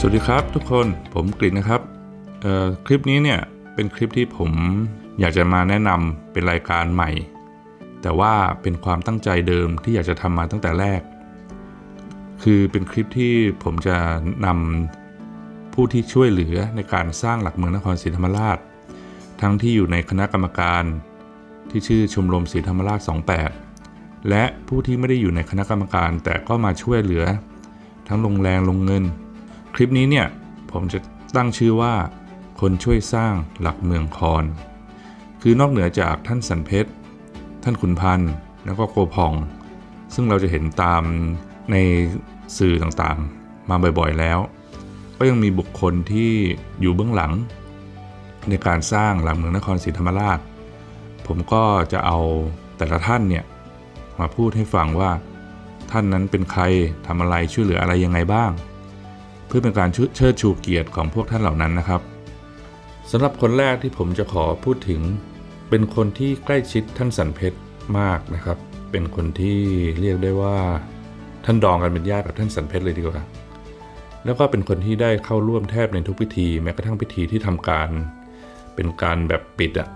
สวัสดีครับทุกคนผมกฤษนะครับคลิปนี้เนี่ยเป็นคลิปที่ผมอยากจะมาแนะนำเป็นรายการใหม่ แต่ว่าเป็นความตั้งใจเดิมที่อยากจะทำมาตั้งแต่แรก คือเป็นคลิปที่ผมจะนำผู้ที่ช่วยเหลือในการสร้างหลักเมืองนครศรีธรรมราช ทั้งที่อยู่ในคณะกรรมการที่ชื่อชมรมศรีธรรมราช 28 และผู้ที่ไม่ได้อยู่ในคณะกรรมการ แต่ก็มาช่วยเหลือ ทั้งลงแรงลงเงิน ลิปนี้เนี่ยผมจะตั้งชื่อว่า คนช่วยสร้างหลักเมืองคอน คือนอกเหนือจากท่านสันเพชร ท่านขุนพันธ์แล้วก็โกพอง ซึ่งเราจะเห็นตามในสื่อต่างๆ มาบ่อยๆแล้ว ก็ยังมีบุคคลที่อยู่เบื้องหลัง ในการสร้างหลักเมืองนครศรีธรรมราช ผมก็จะเอาแต่ละท่านเนี่ยมาพูดให้ฟังว่าท่านนั้นเป็นใครทำอะไรช่วยเหลืออะไรยังไงบ้าง เพื่อเป็นการเชิดชูเกียรติของพวกท่านเหล่านั้นนะครับสำหรับคนแรกที่ผมจะขอพูดถึง เป็นคนที่ใกล้ชิดท่านสันเพชรมากนะครับ เป็นคนที่เรียกได้ว่า ท่านดองกันเป็นญาติกับท่านสันเพชรเลยดีกว่าแล้วก็เป็นคนที่ได้เข้าร่วมแทบในทุกพิธี แม้กระทั่งพิธีที่ทำการ เป็นการแบบปิดอะ่ะ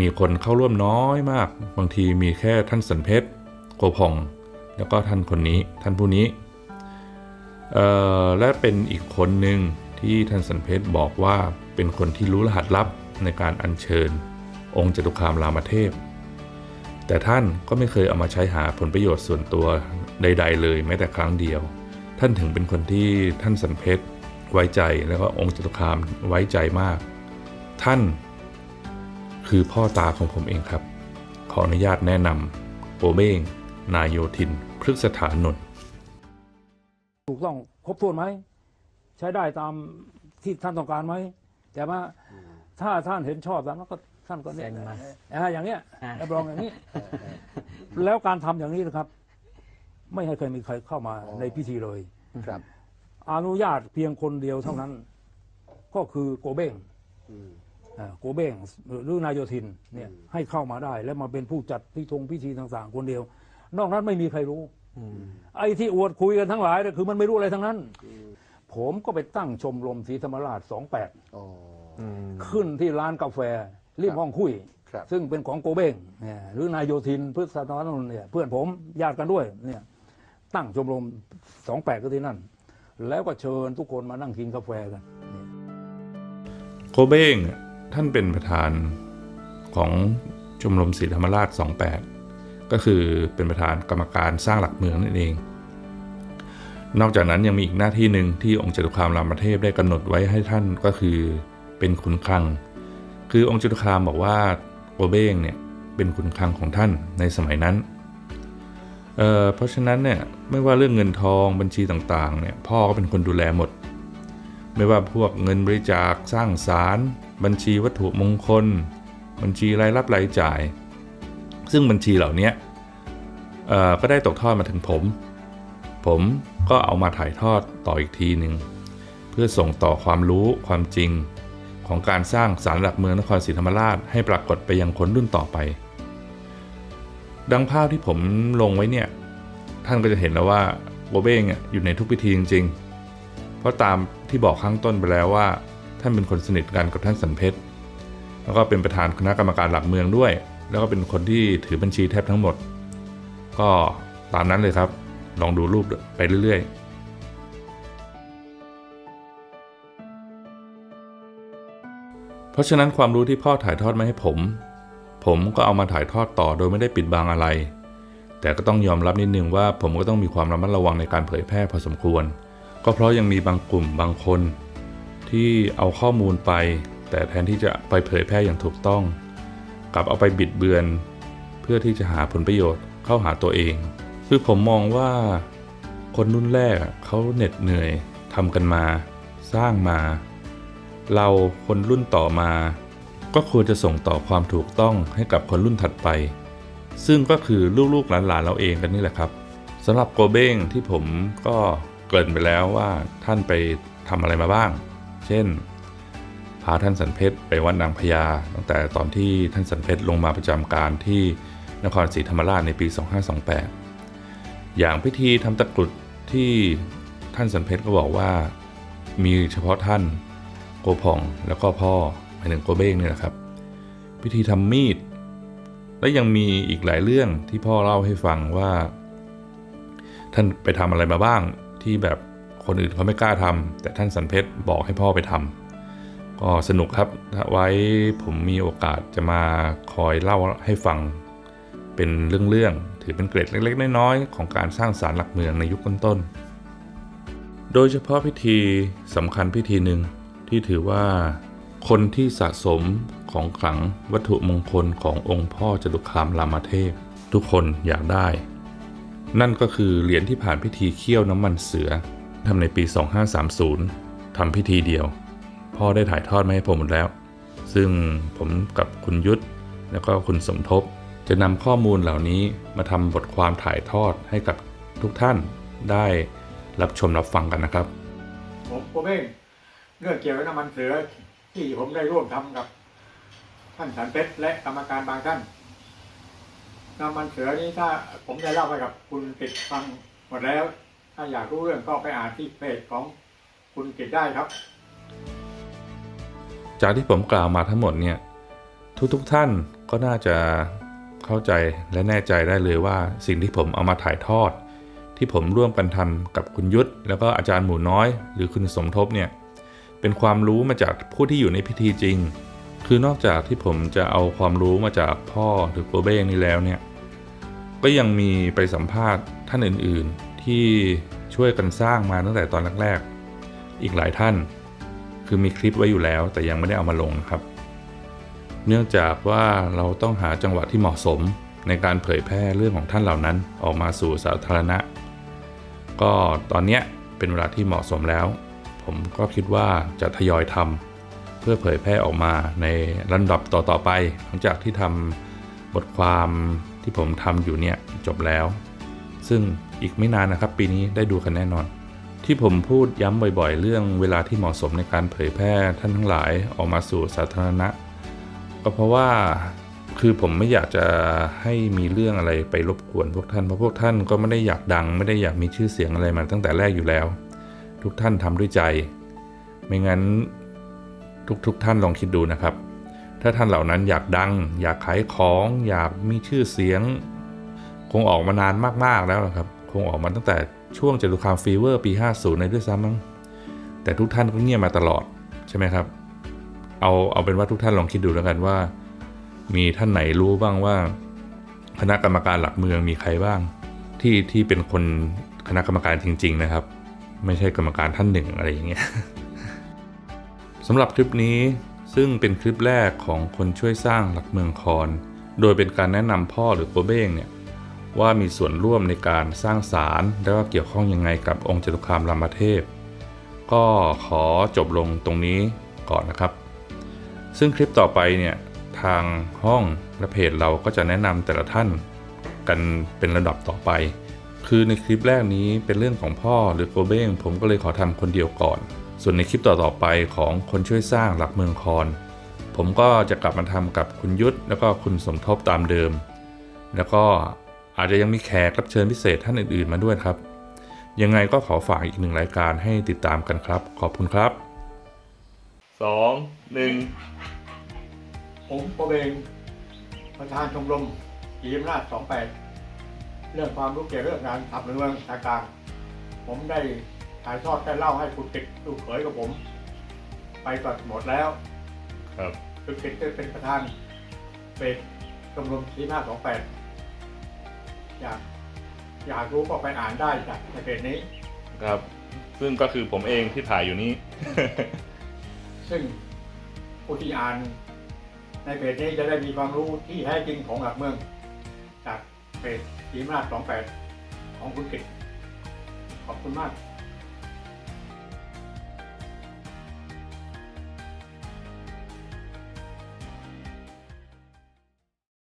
มีคนเข้าร่วมน้อยมาก บางทีมีแค่ท่านสันเพชรโกพอง แล้วก็ท่านคนนี้ท่านผู้นี้ และเป็นอีกคนหนึ่งที่ท่านสันเพชรบอกว่าเป็นคนที่รู้รหัสลับในการอัญเชิญ องค์จตุคามรามเทพ แต่ท่านก็ไม่เคยเอามาใช้หาผลประโยชน์ส่วนตัวใด ๆ เลยแม้แต่ครั้งเดียว ท่านถึงเป็นคนที่ท่านสันเพชรไว้ใจแล้วก็องค์จตุคามไว้ใจมาก ท่านคือพ่อตาของผมเองครับ ขออนุญาตแนะนำโปเบ้งนายโยธิน พฤกษฐานนท์ ถูกต้องครบถ้วนไหม ใช้ได้ตามที่ท่านต้องการไหม แต่ว่าถ้าท่านเห็นชอบแล้วก็ท่านก็เนี่ยเซ็นมาอ่าอย่างเนี้ยอ่ารับรองอย่างนี้ แล้วการทำอย่างนี้นะครับ ไม่ให้เคยมีใครเข้ามาในพิธีเลยครับ อนุญาตเพียงคนเดียวเท่านั้น ก็คือโกเบ้งอืมอ่าโกเบ้งหรือนายโยธินเนี่ยให้เข้ามาได้ แล้วมาเป็นผู้จัดพิธงพิธีต่าง ๆ คนเดียว นอกนั้นไม่มีใครรู้ ไอ้ที่อวดคุยกันทั้งหลายเนี่ยคือมันไม่รู้อะไรทั้งนั้น ผมก็ไปตั้งชมรมศรีธรรมราช28อ๋อขึ้นที่ร้านกาแฟริมห้องคุยครับซึ่งเป็นของโกเบ้งเนี่ยหรือนายโยธินพฤกษธนนท์เนี่ยเพื่อนผมญาติกันด้วยเนี่ยตั้งชมรม28ก็ที่นั่น แล้วก็เชิญทุกคนมานั่งกินกาแฟกันโคเบ้งท่านเป็นประธานของชมรมศรีธรรมราช28 ก็คือเป็นประธานกรรมการสร้างหลักเมืองนั่นเอง นอกจากนั้นยังมีอีกหน้าที่หนึ่งที่องค์จตุคามรามเทพได้กำหนดไว้ให้ท่านก็คือเป็นขุนคลัง คือองค์จตุคามบอกว่าโกเบ้งเนี่ยเป็นขุนคลังของท่านในสมัยนั้นเเพราะฉะนั้นเนี่ยไม่ว่าเรื่องเงินทองบัญชีต่างๆเนี่ยพ่อก็เป็นคนดูแลหมด ไม่ว่าพวกเงินบริจาคสร้างศาลบัญชีวัตถุมงคล บัญชีรายรับรายจ่าย ซึ่งบัญชีเหล่านี้ก็ได้ตกทอดมาถึงผม ผมก็เอามาถ่ายทอดต่ออีกทีหนึ่งเพื่อส่งต่อความรู้ความจริง ของการสร้างศาลหลักเมืองนครศรีธรรมราชให้ปรากฏไปยังคนรุ่นต่อไป ดังภาพที่ผมลงไว้เนี่ย ท่านก็จะเห็นแล้วว่าโบเบ้งอยู่ในทุกพิธีจริง ๆ เพราะตามที่บอกข้างต้นไปแล้วว่า ท่านเป็นคนสนิทกันกับท่านสันเพชรแล้วก็เป็นประธานคณะกรรมการหลักเมืองด้วย แล้วก็เป็นคนที่ถือบัญชีแทบทั้งหมด ก็ตามนั้นเลยครับ ลองดูรูปไปเรื่อยๆเพราะฉะนั้นความรู้ที่พ่อถ่ายทอดมาให้ผม ผมก็เอามาถ่ายทอดต่อโดยไม่ได้ปิดบังอะไร แต่ก็ต้องยอมรับนิดนึงว่าผมก็ต้องมีความระมัดระวังในการเผยแพร่พอสมควร ก็เพราะยังมีบางกลุ่มบางคน ที่เอาข้อมูลไป แต่แทนที่จะไปเผยแพร่อย่างถูกต้อง กลับเอาไปบิดเบือน เพื่อที่จะหาผลประโยชน์เข้าหาตัวเอง คือผมมองว่าคนรุ่นแรกเขาเหน็ดเหนื่อยทำกันมา สร้างมา เราคนรุ่นต่อมา ก็ควรจะส่งต่อความถูกต้องให้กับคนรุ่นถัดไป ซึ่งก็คือลูกๆหลานๆเราเองกันนี่แหละครับสำหรับโกเบ้งที่ผมก็เกริ่นไปแล้วว่าท่านไปทำอะไรมาบ้าง เช่นาท่านสันเพชรไปวัดนางพญาตั้งแต่ตอนที่ท่านสันเพชรลงมาประจำการที่นครศรีธรรมราชในปี 2528 อย่างพิธีทำตะกรุดที่ท่านสันเพชรก็บอกว่ามีเฉพาะท่านโกผ่องแล้วก็พ่อหมายถึงโกเบ้งเนี่ยนะครับ พิธีทำมีด และยังมีอีกหลายเรื่องที่พ่อเล่าให้ฟังว่า ท่านไปทำอะไรมาบ้างที่แบบคนอื่นเขาไม่กล้าทำแต่ท่านสันเพชรบอกให้พ่อไปทำ ก็สนุกครับถ้าไว้ผมมีโอกาสจะมาคอยเล่าให้ฟัง เป็นเรื่องๆ ถือเป็นเกร็ดเล็กๆ น้อยๆ ของการสร้างสารหลักเมืองในยุคต้นๆ โดยเฉพาะพิธีสำคัญพิธีหนึ่งที่ถือว่าคนที่สะสมของขลังวัตถุมงคลขององค์พ่อจตุคามรามเทพ ทุกคนอยากได้ นั่นก็คือเหรียญที่ผ่านพิธีเคี่ยวน้ำมันเสือทำในปี 2530ทำพิธีเดียว พ่อได้ถ่ายทอดมาให้ผมหมดแล้ว ซึ่งผมกับคุณยุทธแล้วก็คุณสมทบ จะนำข้อมูลเหล่านี้มาทำบทความถ่ายทอดให้กับทุกท่านได้รับชมรับฟังกันนะครับ ผมผมเองเรื่องเกี่ยวกับน้ำมันเสือที่ผมได้ร่วมทำกับท่านสันเพชรและกรรมการบางท่านน้ำมันเสือนี้ถ้าผมได้เล่าไปกับคุณกิตฟังหมดแล้ว ถ้าอยากรู้เรื่องก็ไปอ่านที่เพจของคุณกิตได้ครับ จากที่ผมกล่าวมาทั้งหมดเนี่ยทุกๆทท่านก็น่าจะเข้าใจและแน่ใจได้เลยว่าสิ่งที่ผมเอามาถ่ายทอด ที่ผมร่วมกันทำกับคุณยุทธแล้วก็อาจารย์หมูน้อย หรือคุณสมทบเนี่ยเป็นความรู้มาจากผู้ที่อยู่ในพิธีจริง คือนอกจากที่ผมจะเอาความรู้มาจากพ่อหรือโกเบ้นี่แล้วเนี่ยก็ยังมีไปสัมภาษณ์ท่านอื่นๆ ที่ช่วยกันสร้างมาตั้งแต่ตอนแรกๆ อีกหลายท่าน คือมีคลิปไว้อยู่แล้ว แต่ยังไม่ได้เอามาลงครับ เนื่องจากว่าเราต้องหาจังหวะที่เหมาะสมในการเผยแพร่เรื่องของท่านเหล่านั้นออกมาสู่สาธารณะ ก็ตอนนี้เป็นเวลาที่เหมาะสมแล้ว ผมก็คิดว่าจะทยอยทำเพื่อเผยแพร่ออกมาในลำดับต่อๆไป หลังจากที่ทำบทความที่ผมทำอยู่เนี่ยจบแล้ว ซึ่งอีกไม่นานนะครับ ปีนี้ได้ดูกันแน่นอน ที่ผมพูดย้ำบ่อยๆ เรื่องเวลาที่เหมาะสมในการเผยแพร่ท่านทั้งหลายออกมาสู่สาธารณะ ก็เพราะว่าคือผมไม่อยากจะให้มีเรื่องอะไรไปรบกวนพวกท่านเพราะพวกท่านก็ไม่ได้อยากดัง ไม่ได้อยากมีชื่อเสียงอะไรมาตั้งแต่แรกอยู่แล้ว ทุกท่านทำด้วยใจ ไม่งั้นทุกๆทท่านลองคิดดูนะครับ ถ้าท่านเหล่านั้นอยากดัง อยากขายของ อยากมีชื่อเสียง คงออกมานานมากๆแล้วนะครับ คงออกมาตั้งแต่ ช่วงจตุคามฟีเวอร์ปี 50ในด้วยซ้ำมั้งแต่ทุกท่านก็เงียบมาตลอดใช่ไหมครับ เอาเอาเป็นว่าทุกท่านลองคิดดูแล้วกันว่า มีท่านไหนรู้บ้างว่า คณะกรรมการหลักเมืองมีใครบ้าง ที่ที่เป็นคนคณะกรรมการจริง ๆ นะครับ ไม่ใช่กรรมการท่านหนึ่งอะไรอย่างเงี้ยสำหรับคลิปนี้ซึ่งเป็นคลิปแรกของคนช่วยสร้างหลักเมืองคอน โดยเป็นการแนะนำพ่อหรือโกเบ้งเนี่ย ว่ามีส่วนร่วมในการสร้างสารและก็เกี่ยวข้องยังไงกับองค์จตุคามรามเทพ ก็ขอจบลงตรงนี้ก่อนนะครับ ซึ่งคลิปต่อไปเนี่ยทางห้องและเพจเราก็จะแนะนำแต่ละท่านกันเป็นระดับต่อไป คือในคลิปแรกนี้เป็นเรื่องของพ่อหรือโกเบ้งผมก็เลยขอทำคนเดียวก่อน ส่วนในคลิปต่อๆไปของคนช่วยสร้างหลักเมืองคอนผมก็จะกลับมาทำกับคุณยุทธแล้วก็คุณสมทบตามเดิม แล้วก็ อาจจะยังมีแขกรับเชิญพิเศษท่านอื่นๆมาด้วยครับ ยังไงก็ขอฝากอีกหนึ่งรายการให้ติดตามกันครับ ขอบคุณครับสองหนึ่งผมผมเองประธานชมรมกีมราช28เรื่องความรู้เกี่ยวกับเรื่องการขับเมืองต่างๆผมได้ถ่ายทอดได้เล่าให้คุณกิตลูกเขยกับผม ไปก่อนหมดแล้ว ครับคุณกิตได้เป็นประธานเป็นชมรมกีมราช28อ ยากอยากรู้ก็ไปอ่านได้จากในเพจนี้ ครับ ซึ่งก็คือผมเองที่ถ่ายอยู่นี้ ซึ่งผู้ที่อ่านในเพจนี้จะได้มีความรู้ที่แท้จริงของหลักเมือง จากเพจกีมราช28ของคุณกิตขอบคุณมาก